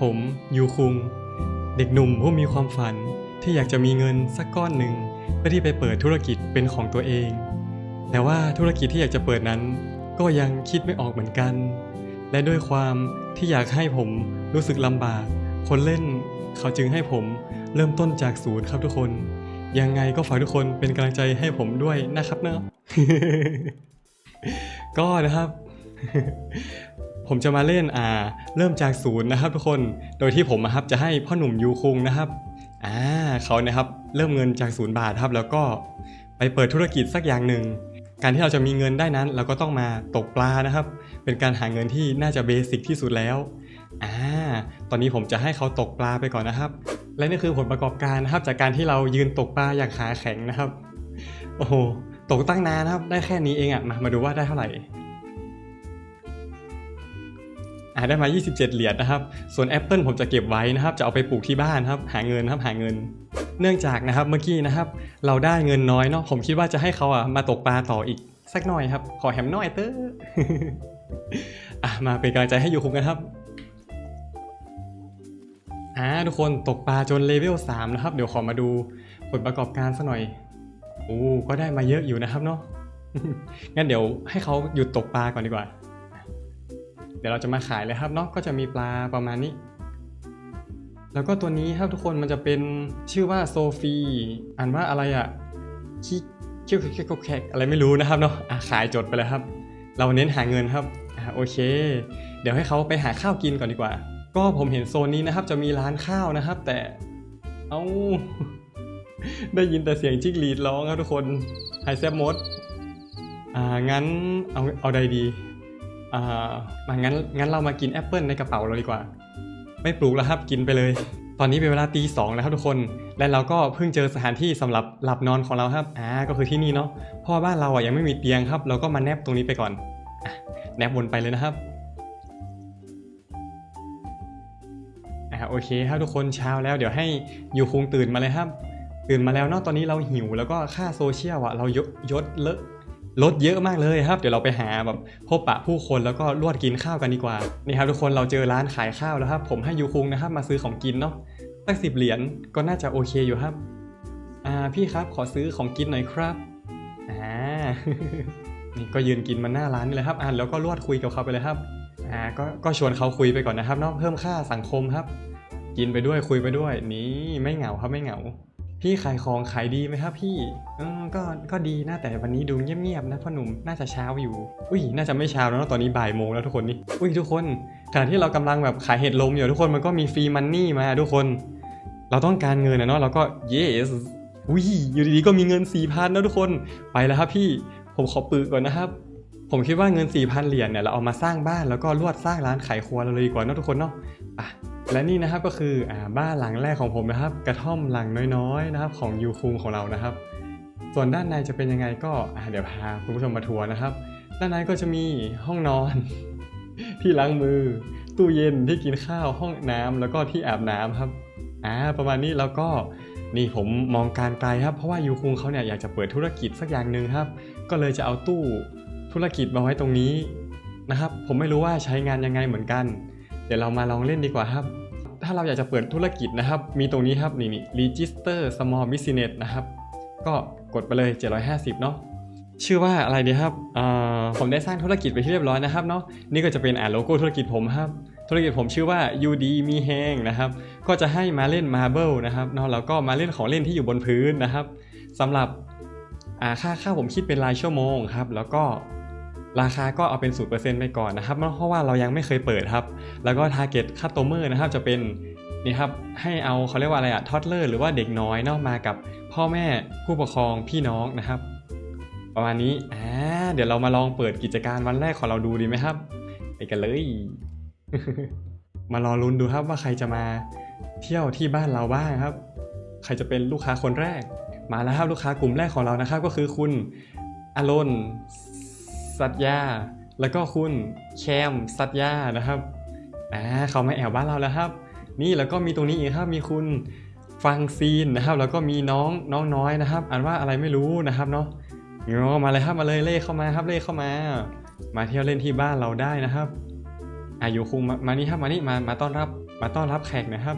ผมยูคุง เด็กหนุ่มผู้มีความฝันที่อยากจะมีเงินสักก้อนหนึ่งเพื่อที่ไปเปิดธุรกิจเป็นของตัวเอง แต่ว่าธุรกิจที่อยากจะเปิดนั้น ก็ยังคิดไม่ออกเหมือนกัน และด้วยความที่อยากให้ผมรู้สึกลำบาก คนเล่นเขาจึงให้ผมเริ่มต้นจากศูนย์ครับทุกคน ยังไงก็ฝากทุกคนเป็นกำลังใจให้ผมด้วยนะครับเนาะก็นะครับ ผมจะมาเล่นอ่าเริ่มจากศูนย์นะครับทุกคน โดยที่ผมนะครับจะให้พ่อหนุ่มยูคุงนะครับอ่าเขานะครับเริ่มเงินจากศูนย์บาทครับแล้วก็ไปเปิดธุรกิจสักอย่างหนึ่ง การที่เราจะมีเงินได้นั้น เราก็ต้องมาตกปลานะครับ เป็นการหาเงินที่น่าจะเบสิกที่สุดแล้วอ่าตอนนี้ผมจะให้เขาตกปลาไปก่อนนะครับ และนี่คือผลประกอบการนะครับ จากการที่เรายืนตกปลาอย่างขาแข็งนะครับ โอ้โหตกตั้งนานนะครับ ได้แค่นี้เองอะ่ะมามาดูว่าได้เท่าไหร่ ได้มา 27 เหรียญนะครับ ส่วนแอปเปิลผมจะเก็บไว้นะครับ จะเอาไปปลูกที่บ้านครับ หาเงินครับหาเงิน เนื่องจากนะครับเมื่อกี้นะครับ เราได้เงินน้อยเนาะ ผมคิดว่าจะให้เขาอะมาตกปลาต่ออีกสักหน่อยครับ ขอแฮมหน่อยเตออะมาเป็นกำลังใจให้ยูคุงกันครับอ่าทุกคนตกปลาจนเลเวล3นะครับ เดี๋ยวขอมาดูผลประกอบการสักหน่อยโอ้ก็ได้มาเยอะอยู่นะครับเนาะงั้นเดี๋ยวให้เขาหยุดตกปลาก่อนดีกว่า เดี๋ยวเราจะมาขายเลยครับเนาะก็จะมีปลาประมาณนี้ แล้วก็ตัวนี้ครับทุกคนมันจะเป็นชื่อว่าโซฟีอ่านว่าอะไรอะคิคียวเคียวแคกอะไรไม่รู้นะครับเนาะะขายจดไปเลยครับ เราเน้นหาเงินครับอโอเค เดี๋ยวให้เขาไปหาข้าวกินก่อนดีกว่า ก็ผมเห็นโซนนี้นะครับ จะมีร้านข้าวนะครับ แต่เอาได้ยินแต่เสียงจิ้งหรีดร้องครับทุกคนไฮแซบมดอ่างั้นเอาเอาใดดี อ่ามางั้นงั้นเรามากินแอปเปิลในกระเป๋าเราดีกว่า ไม่ปลูกแล้วครับกินไปเลย ตอนนี้เป็นเวลาตีสองแล้วครับทุกคน และเราก็เพิ่งเจอสถานที่สำหรับหลับนอนของเราครับอ่าก็คือที่นี่เนาะเพราะว่าบ้านเราอะยังไม่มีเตียงครับ เราก็มาแนบตรงนี้ไปก่อนอแนบวนไปเลยนะครับอ่าโอเคครับทุกคนเช้าแล้วเดี๋ยวให้อยู่คงตื่นมาเลยครับ ตื่นมาแล้วเนาะตอนนี้เราหิวแล้วก็ค่าโซเชียลอะเรายยศเลอะ ลดเยอะมากเลยครับ เดี๋ยวเราไปหาแบบพบปะผู้คนแล้วก็ลวดกินข้าวกันดีกว่านี่ครับทุกคนเราเจอร้านขายข้าวแล้วครับผมให้ยูคุงนะครับมาซื้อของกินเนาะตั้งสิบเหรียญก็น่าจะโอเคอยู่ครับอ่าพี่ครับขอซื้อของกินหน่อยครับอ่านี่ก็ยืนกินมันหน้าร้านนี่เลยครับอ่าแล้วก็ลวดคุยกับเขาไปเลยครับอ่าก็ก็ชวนเขาคุยไปก่อนนะครับเนาะเพิ่มค่าสังคมครับ กินไปด้วยคุยไปด้วย นี่ไม่เหงาครับไม่เหงา พี่ขายของขายดีไหมครับพี่เออก็ก็ดีนะแต่วันนี้ดูเงียบๆนะพ่อหนุ่มน่าจะเช้าอยู่ อุ้ยน่าจะไม่เช้าแล้วตอนนี้บ่ายโมงแล้วทุกคนนี่อุ้ยทุกคนขณะที่เรากำลังแบบขายเห็ดลมอยู่ทุกคนมันก็มีฟรีมันนี่มาทุกคน เราต้องการเงินนะเนาะเราก็ yes อุ้ยอยู่ดีๆก็มีเงิน4ี่พันนะทุกคนไปแล้วครับพี่ผมขอปึกก่อนนะครับ ผมคิดว่าเงิน4ี่พันเหรียญเนี่ยเราเอามาสร้างบ้านแล้วก็ลวดสร้างร้านขายครัวเราเลยดีกว่านะทุกคนเนาะอะ และนี่นะครับก็คืออบ้านหลังแรกของผมนะครับ กระท่อมหลังน้อยๆนะครับของยูคุงของเรานะครับ ส่วนด้านในจะเป็นยังไงก็เดี๋ยวพาคุณผู้ชมมาทัวร์นะครับ ด้านในก็จะมีห้องนอน ที่ล้างมือ ตู้เย็นที่กินข้าวห้องน้ำแล้วก็ที่อาบน้ำครับอ่าประมาณนี้แล้วก็นี่ผมมองการไกลครับ เพราะว่ายูคุงเขาเนี่ยอยากจะเปิดธุรกิจสักอย่างหนึ่งครับ ก็เลยจะเอาตู้ธุรกิจมาไว้ตรงนี้นะครับ ผมไม่รู้ว่าใช้งานยังไงเหมือนกัน ดี๋ยวเรามาลองเล่นดีกว่าครับ ถ้าเราอยากจะเปิดธุรกิจนะครับ มีตรงนี้ครับนี่นี่ register small business นะครับ ก็กดไปเลย 750 เนาะชื่อว่าอะไรดีครับอ่าผมได้สร้างธุรกิจไปที่เรียบร้อยนะครับเนาะนี่ก็จะเป็นอ่าโลโก้ธุรกิจผมครับ ธุรกิจผมชื่อว่า UD มีแฮงนะครับ ก็จะให้มาเล่น Marble นะครับเนาะแล้วก็มาเล่นของเล่นที่อยู่บนพื้นนะครับสำหรับอาค่าค่าผมคิดเป็นรายชั่วโมงครับ แล้วก็ ราคาก็เอาเป็น0%ไปก่อนนะครับ เพราะว่าเรายังไม่เคยเปิดครับ แล้วก็ target customer นะครับ จะเป็นนี่ครับ ให้เอาเขาเรียกว่าอะไรอะทอดเลอร์หรือว่าเด็กน้อยเนาะมากับพ่อแม่ผู้ปกครองพี่น้องนะครับ ประมาณนี้อ่าเดี๋ยวเรามาลองเปิดกิจการวันแรกของเราดูดีไหมครับ ไปกันเลย มารอลุ้นดูครับว่าใครจะมาเที่ยวที่บ้านเราบ้างครับ ใครจะเป็นลูกค้าคนแรก มาแล้วครับลูกค้ากลุ่มแรกของเรานะครับ ก็คือคุณอารอน สัตยา แล้วก็คุณแคมสัตยานะครับอ่าเขามาแอบบ้านเราแล้วครับ นี่แล้วก็มีตรงนี้อีกครับมีคุณฟังซีนนะครับ แล้วก็มีน้องน้องน้อยนะครับอ่านว่าอะไรไม่รู้นะครับเนาะงอมาเลยครับมาเลยเล่เข้ามาครับเล่เข้ามา มาเที่ยวเล่นที่บ้านเราได้นะครับอายุคุงมามานี่ครับมานี่มามาต้อนรับมาต้อนรับแขกนะครับ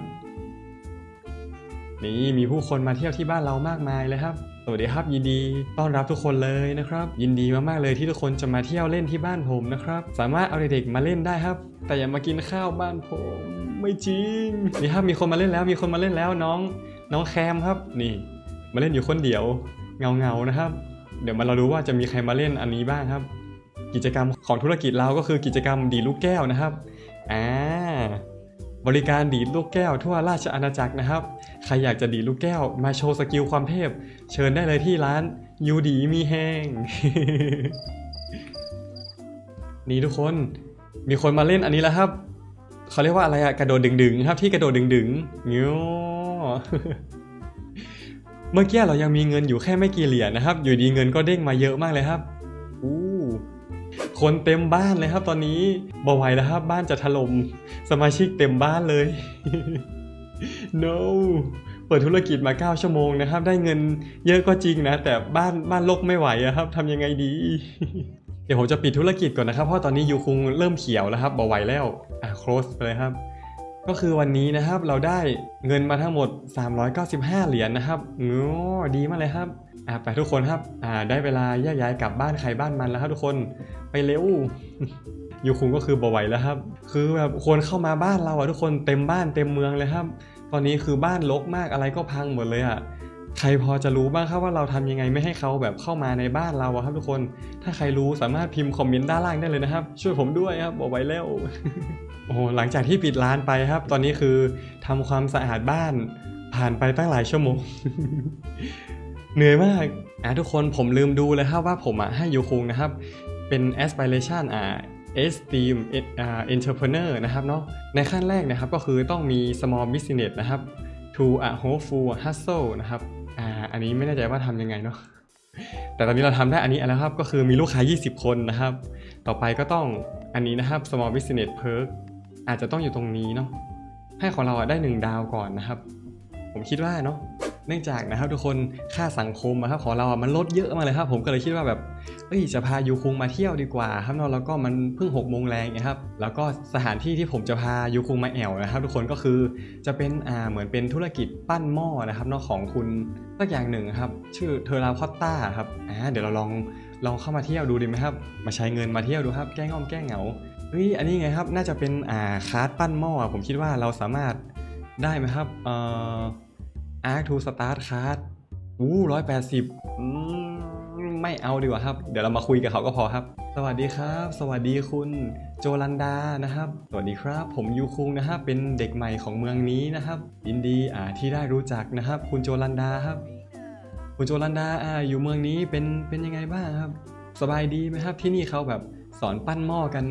นี่มีผู้คนมาเที่ยวที่บ้านเรามากมายเลยครับ สวัสดีครับยินดีต้อนรับทุกคนเลยนะครับ ยินดีมากๆเลยที่ทุกคนจะมาเที่ยวเล่นที่บ้านผมนะครับ สามารถเอาเด็กๆมาเล่นได้ครับ แต่อย่ามากินข้าวบ้านผม ไม่จริงนี่ครับมีคนมาเล่นแล้วมีคนมาเล่นแล้วน้อง น้องแคมครับนี่ มาเล่นอยู่คนเดียวเงาเงาๆนะครับ เดี๋ยวมาเรารู้ว่าจะมีใครมาเล่นอันนี้บ้างครับ กิจกรรมของธุรกิจเราก็คือกิจกรรมดีลูกแก้วนะครับอ่า บริการดีดลูกแก้วทั่วราชอาณาจักรนะครับ ใครอยากจะดีดลูกแก้ว มาโชว์สกิลความเทพ เชิญได้เลยที่ร้านยูดีมีแห้ง นี่ทุกคนมีคนมาเล่นอันนี้แล้วครับ เขาเรียกว่าอะไรอะกระโดดดึงๆครับที่กระโดดดึงๆเงี้ยเมื่อกี้เรายังมีเงินอยู่แค่ไม่กี่เหรียญนะครับ อยู่ดีเงินก็เด้งมาเยอะมากเลยครับ คนเต็มบ้านเลยครับตอนนี้บอไหวแล้วครับบ้านจะถล่มสมาชิกเต็มบ้านเลย no เปิดธุรกิจมา 9 ชั่วโมงนะครับ ได้เงินเยอะก็จริงนะ แต่บ้านบ้านลกไม่ไหวอะครับทำยังไงดี เดี๋ยวผมจะปิดธุรกิจก่อนนะครับ เพราะตอนนี้ยูคุงเริ่มเขียวแล้วครับบอไหวแล้วอะ close ไปเลยครับก็คือวันนี้นะครับเราได้เงินมาทั้งหมด 395 เหรียญนะครับโอ้ดีมากเลยครับ อะไปทุกคนครับอ่าได้เวลาแยกย้ายกลับบ้านใครบ้านมันแล้วครับทุกคนไปเร็วยูคุงก็คือบอไหวแล้วครับ คือแบบคนเข้ามาบ้านเราอะทุกคนเต็มบ้านเต็มเมืองเลยครับ ตอนนี้คือบ้านรกมากอะไรก็พังหมดเลยอะใครพอจะรู้บ้างครับว่าเราทำยังไงไม่ให้เขาแบบเข้ามาในบ้านเราอะครับทุกคน ถ้าใครรู้สามารถพิมพ์คอมเมนต์ด้านล่างได้เลยนะครับ ช่วยผมด้วยครับบอกไว้แล้วโอ้โหหลังจากที่ปิดร้านไปครับ ตอนนี้คือทำความสะอาดบ้านผ่านไปตั้งหลายชั่วโมง เหนื่อยมากอะทุกคนผมลืมดูเลยครับว่าผมอะให้ยูคุงนะครับ เป็น aspiration อ่า esteem entrepreneur นะครับเนาะในขั้นแรกนะครับก็คือต้องมี small business นะครับ to a hopeful hustle นะครับอ่าอันนี้ไม่แน่ใจว่าทำยังไงเนาะแต่ตอนนี้เราทำได้อันนี้แล้วครับก็คือมีลูกค้า 20 คนนะครับ ต่อไปก็ต้องอันนี้นะครับ small business perk อาจจะต้องอยู่ตรงนี้เนาะให้ของเราได้ 1 ดาวก่อนนะครับ ผมคิดว่าเนาะ เนื่องจากนะครับทุกคนค่าสังคมอะครับของเราอะมันลดเยอะมากเลยครับ ผมก็เลยคิดว่าแบบเอ้ยจะพายูคุงมาเที่ยวดีกว่าครับเนาะแล้วก็มันเพิ่ง6กโมงแรงนะครับแล้วก็สถานที่ที่ผมจะพายูคุงมาแอวนะครับ ทุกคนก็คือจะเป็นอ่าเหมือนเป็นธุรกิจปั้นหม้อนะครับเนาะของคุณสักอย่างหนึ่งครับ ชื่อเทอราคอตตาครับอ่าเดี๋ยวเราลองลองเข้ามาเที่ยวดูดีไหมครับ มาใช้เงินมาเที่ยวดูครับ แก้งอมแก้เหงาเฮ้ยอันนี้ไงครับน่าจะเป็นอ่าคาร์ดปั้นหม้อผมคิดว่าเราสามารถได้ไหมครับเอ่อ Arc to Start Card อู้ร้อยแปดสิบไม่เอาดีกว่าครับ เดี๋ยวเรามาคุยกับเขาก็พอครับ สวัสดีครับ สวัสดีคุณโจลันดานะครับ สวัสดีครับ ผมยูคุงนะครับ เป็นเด็กใหม่ของเมืองนี้นะครับยินดีอ่าที่ได้รู้จักนะครับ คุณโจลันดาครับ คุณโจลันดาอ่าอยู่เมืองนี้เป็นเป็นยังไงบ้างครับ สบายดีไหมครับ ที่นี่เขาแบบสอนปั้นหม้อกัน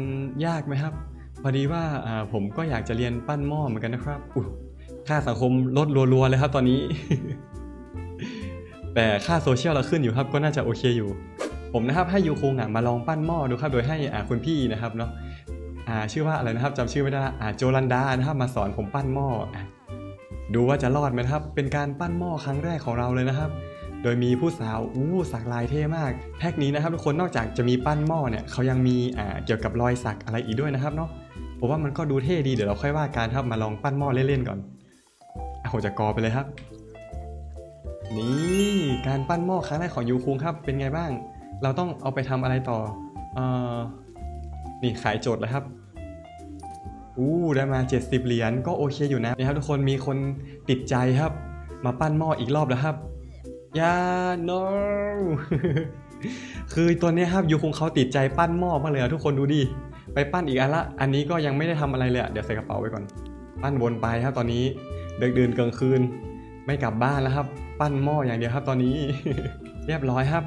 ยากไหมครับ พอดีว่าอ่าผมก็อยากจะเรียนปั้นหม้อเหมือนกันนะครับอ ค่าสังคมลดรัวๆเลยครับตอนนี้ แต่ค่าโซเชียลเราขึ้นอยู่ครับก็น่าจะโอเคอยู่ ผมนะครับให้ยูคงอะมาลองปั้นหม้อดูครับโดยให้อ่าคุณพี่นะครับเนาะอ่าชื่อว่าอะไรนะครับจำชื่อไม่ได้อ่าโจลันดานะครับมาสอนผมปั้นหม้ออดูว่าจะรอดไหมครับ เป็นการปั้นหม้อครั้งแรกของเราเลยนะครับ โดยมีผู้สาวอู้สักลายเท่มากแพ็กนี้นะครับทุกคนนอกจากจะมีปั้นหม้อเนี่ยเขายังมีอ่าเกี่ยวกับรอยสักอะไรอีกด้วยนะครับเนาะผมว่ามันก็ดูเท่ดีเดี๋ยวเราค่อยว่าการครับมาลองปั้นหม้อเล่นๆก่อน อะผมจะกอไปเลยครับ นี่การปั้นหม้อครั้งแรกของยูคุงครับ เป็นไงบ้าง เราต้องเอาไปทำอะไรต่อเออนี่ขายโจทย์เลยครับอู้ได้มา 70 เหรียญก็โอเคอยู่นะนี่ครับทุกคนมีคนติดใจครับ มาปั้นหม้ออีกรอบแล้วครับย่า no คือตัวนี้ครับยูคุงเขาติดใจปั้นหม้อมาเลยทุกคนดูดิไปปั้นอีกอันละ อันนี้ก็ยังไม่ได้ทำอะไรเลยเดี๋ยวใส่กระเป๋าไว้ก่อน ปั้นวนไปครับตอนนี้ ดินเดินกลางคืน ไม่กลับบ้านแล้วครับ ปั้นหม้ออย่างเดียวครับ ตอนนี้ เรียบร้อยครับ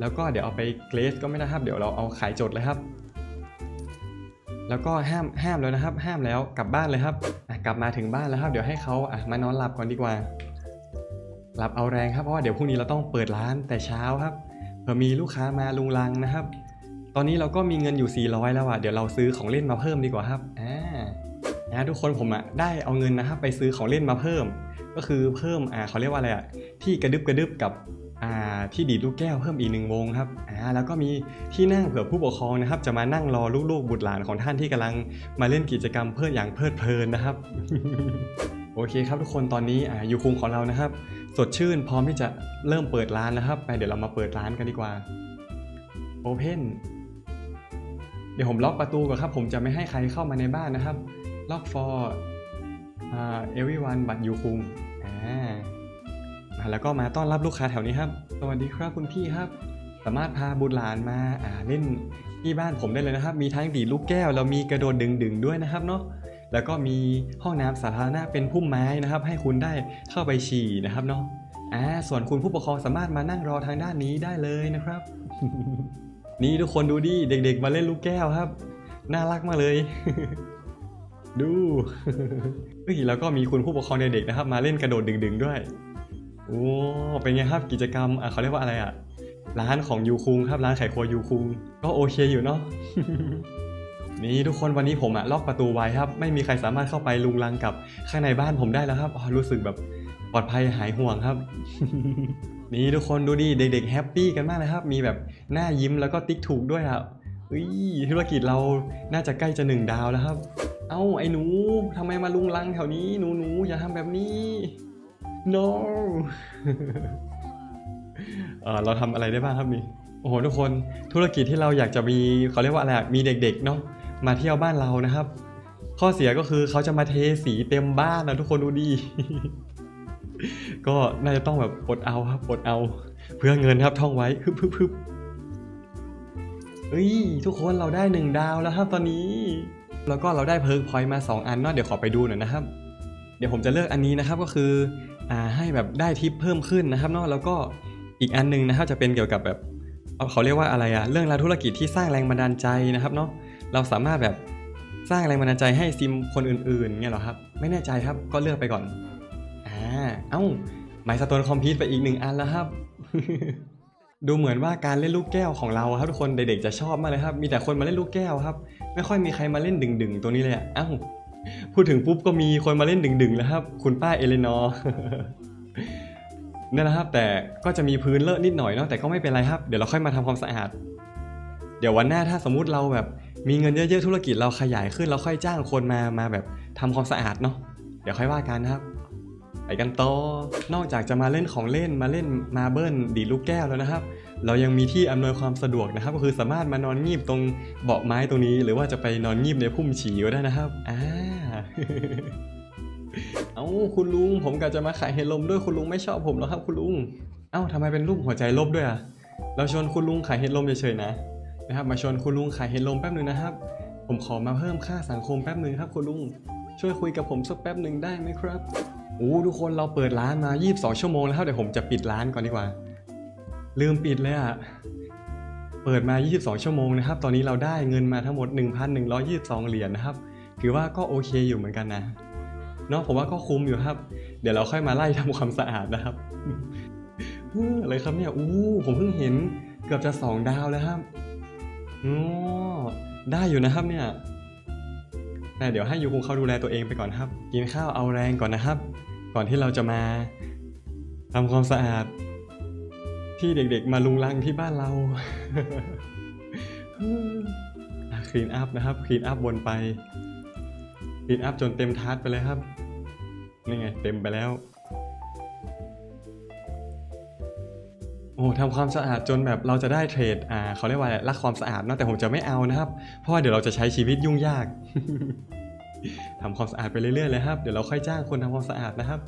แล้วก็เดี๋ยวเอาไปเกรสก็ไม่ได้ครับ เดี๋ยวเราเอาขายจดเลยครับ แล้วก็ห้ามห้ามแล้วนะครับ ห้ามแล้วกลับบ้านเลยครับกลับมาถึงบ้านแล้วครับ เดี๋ยวให้เขาอะมานอนหลับก่อนดีกว่าหลับเอาแรงครับเพราะว่าเดี๋ยวพรุ่งนี้เราต้องเปิดร้านแต่เช้าครับเผื่อมีลูกค้ามาลุงลังนะครับ ตอนนี้เราก็มีเงินอยู่ 400 แล้วอะเดี๋ยวเราซื้อของเล่นมาเพิ่มดีกว่าครับอ่า นะทุกคนผมอะได้เอาเงินนะครับไปซื้อของเล่นมาเพิ่ม ก็คือเพิ่มอ่าเขาเรียกว่าอะไรอะที่กระดึบกระดึบกับอ่าที่ดีดลูกแก้วเพิ่มอีกหนึ่งวงครับอ่าแล้วก็มีที่นั่งเผื่อผู้ปกครองนะครับ จะมานั่งรอลูกๆบุตรหลานของท่านที่กำลังมาเล่นกิจกรรมเพลิดอย่างเพลิดเพลินนะครับ โอเคครับทุกคนตอนนี้อ่ายูคุงของเรานะครับ สดชื่นพร้อมที่จะเริ่มเปิดร้านแล้วครับไปเดี๋ยวเรามาเปิดร้านกันดีกว่า Open เดี๋ยวผมล็อกประตูก่อนครับ ผมจะไม่ให้ใครเข้ามาในบ้านนะครับ ล็อก for อ่า everyone but ยูคุงอ่ามาแล้วก็มาต้อนรับลูกค้าแถวนี้ครับ สวัสดีครับคุณพี่ครับ สามารถพาบุตรหลานมาอ่าเล่นที่บ้านผมได้เลยนะครับ มีทั้งดีลูกแก้วแล้วมีกระโดดดึงๆด้วยนะครับเนาะ แล้วก็มีห้องน้ำสาธารณะเป็นพุ่มไม้นะครับ ให้คุณได้เข้าไปฉี่นะครับเนาะ อ่า ส่วนคุณผู้ปกครองสามารถมานั่งรอทางด้านนี้ได้เลยนะครับ นี่ทุกคนดูดิ เด็ก ๆ มาเล่นลูกแก้วครับ น่ารักมากเลย ดูเฮ้ยแล้วก็มีคุณผู้ปกครองเด็กๆนะครับ มาเล่นกระโดดดึงๆด้วย โอ้เป็นไงครับกิจกรรมอะเขาเรียกว่าอะไรอะ ร้านของยูคุงครับร้านไข่ครัวยูคุงก็โอเคอยู่เนาะนี่ทุกคนวันนี้ผมอะล็อกประตูไว้ครับ ไม่มีใครสามารถเข้าไปลุงลังกับข้างในบ้านผมได้แล้วครับรู้สึกแบบปลอดภัยหายห่วงครับ นี่ทุกคนดูดิเด็กๆแฮปปี้กันมากเลยครับ มีแบบหน้ายิ้มแล้วก็ติ๊กถูกด้วยอะ อุ้ยธุรกิจเราน่าจะใกล้จะหนึ่งดาวแล้วครับ เอ้าไอ้หนูทำไมมาลุงลังแถวนี้หนูหนูอย่าทำแบบนี้ no เออเราทำอะไรได้บ้างครับนี่โอ้โหทุกคนธุรกิจที่เราอยากจะมีเขาเรียกว่าอะไรมีเด็กๆเนาะมาเที่ยวบ้านเรานะครับ ข้อเสียก็คือเขาจะมาเทสีเต็มบ้านนะทุกคนดูดี ก็น่าจะต้องแบบอดเอาครับอดเอา เพื่อเงินครับท่องไว้ฮึบฮึบฮึบ เฮ้ยทุกคนเราได้หนึ่งดาวแล้วครับตอนนี้ แล้วก็เราได้เพิร์กพอยต์มา 2 อันเนาะเดี๋ยวขอไปดูหน่อยนะครับ เดี๋ยวผมจะเลือกอันนี้นะครับก็คืออ่าให้แบบได้ทิปเพิ่มขึ้นนะครับเนาะแล้วก็อีกอันหนึงนะครับจะเป็นเกี่ยวกับแบบเขาเรียกว่าอะไรอะเรื่องราวธุรกิจที่สร้างแรงบันดาลใจนะครับเนาะเราสามารถแบบสร้างแรงบันดาลใจให้ซิมคนอื่นๆเงี้ยเหรอครับ ไม่แน่ใจครับก็เลือกไปก่อนอ่าเอ้าหมายสโตนคอมพิวต์ไปอีกหนึ่งอันแล้วครับ ดูเหมือนว่าการเล่นลูกแก้วของเราครับทุกคนเด็กๆจะชอบมากเลยครับ มีแต่คนมาเล่นลูกแก้วครับ ไม่ค่อยมีใครมาเล่นดึงๆ ตัวนี้เลยอ้าวพูดถึงปุ๊บก็มีคนมาเล่นดึงๆแล้วครับ คุณป้าเอเลนอร์นั่นนะครับ แต่ก็จะมีพื้นเลอะนิดหน่อยเนาะแต่ก็ไม่เป็นไรครับ เดี๋ยวเราค่อยมาทำความสะอาด เดี๋ยววันหน้าถ้าสมมุติเราแบบ มีเงินเยอะๆธุรกิจเราขยายขึ้นเราค่อยจ้างคนมามาแบบทำความสะอาดเนาะเดี๋ยวค่อยว่ากันนะครับ ไปกันต่อนอกจากจะมาเล่นของเล่นมาเล่นมาเบิลดีลูกแก้วแล้วนะครับ เรายังมีที่อำนวยความสะดวกนะครับ ก็คือสามารถมานอนงีบตรงเบาะไม้ตรงนี้ หรือว่าจะไปนอนงีบในพุ่มฉีก็ได้นะครับอ่าเอ้าคุณลุงผมกะจะมาขายเฮดลมด้วยคุณลุงไม่ชอบผมแล้วครับ คุณลุง เอ้าทำไมเป็นรูปหัวใจลบด้วยอะเราชวนคุณลุงขายเฮดลมเฉยๆนะนะครับ มาชวนคุณลุงขายเฮดลมแป๊บหนึ่งนะครับ ผมขอมาเพิ่มค่าสังคมแป๊บหนึ่งครับ คุณลุงช่วยคุยกับผมสักแป๊บหนึ่งได้ไหมครับ โอ้ทุกคนเราเปิดร้านมา 22 ชั่วโมงแล้วครับเดี๋ยวผมจะปิดร้านก่อนดีกว่า ลืมปิดเลยอะเปิดมา 22 ชั่วโมงนะครับ ตอนนี้เราได้เงินมาทั้งหมด 1,122 เหรียญนะครับ ถือว่าก็โอเคอยู่เหมือนกันนะเนาะผมว่าก็คุ้มอยู่ครับ เดี๋ยวเราค่อยมาไล่ทำความสะอาดนะครับเฮ้ออะไรครับเนี่ยอู้ผมเพิ่งเห็นเกือบจะ2ดาวแล้วครับอ๋อได้อยู่นะครับเนี่ยแต่เดี๋ยวให้ยูคงเขาดูแลตัวเองไปก่อนครับ กินข้าวเอาแรงก่อนนะครับ ก่อนที่เราจะมาทำความสะอาด ที่เด็กๆ มาลุงลังที่บ้านเราคลีนอัพนะครับคลีนอัพวนไปคลีนอัพจนเต็มทาร์ตไปเลยครับ นี่ไง เต็มไปแล้ว โอ้ทำความสะอาดจนแบบเราจะได้เทรด อ่าเขาเรียกว่ารักความสะอาดเนะแต่ผมจะไม่เอานะครับ เพราะว่าเดี๋ยวเราจะใช้ชีวิตยุ่งยาก ทำความสะอาดไปเรื่อยๆเลยครับ เดี๋ยวเราค่อยจ้างคนทำความสะอาดนะครับ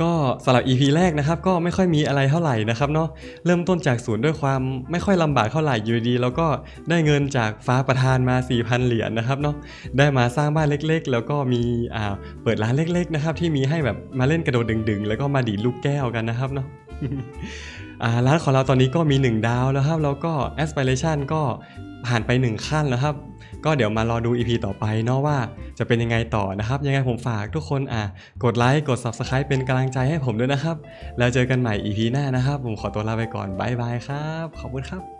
ก็สำหรับ EP แรกนะครับ ก็ไม่ค่อยมีอะไรเท่าไหร่นะครับเนาะ เริ่มต้นจากศูนย์ด้วยความไม่ค่อยลำบากเท่าไหร่อยู่ดี แล้วก็ได้เงินจากฟ้าประทานมา 4,000 เหรียญนะครับเนาะ ได้มาสร้างบ้านเล็กๆ แล้วก็มีอ่าเปิดร้านเล็กๆนะครับที่มีให้แบบมาเล่นกระโดดดึงๆ แล้วก็มาดีดลูกแก้วกันนะครับเนาะอ่าร้านของเราตอนนี้ก็มี 1 ดาวแล้วครับ แล้วก็ aspiration ก็ผ่านไป 1 ขั้นแล้วครับ ก็เดี๋ยวมารอดู EP ต่อไปเนาะว่าจะเป็นยังไงต่อนะครับ ยังไงผมฝากทุกคนอะกดไลค์กด Subscribe เป็นกำลังใจให้ผมด้วยนะครับ แล้วเจอกันใหม่ EP หน้านะครับ ผมขอตัวลาไปก่อนบายบายครับ ขอบคุณครับ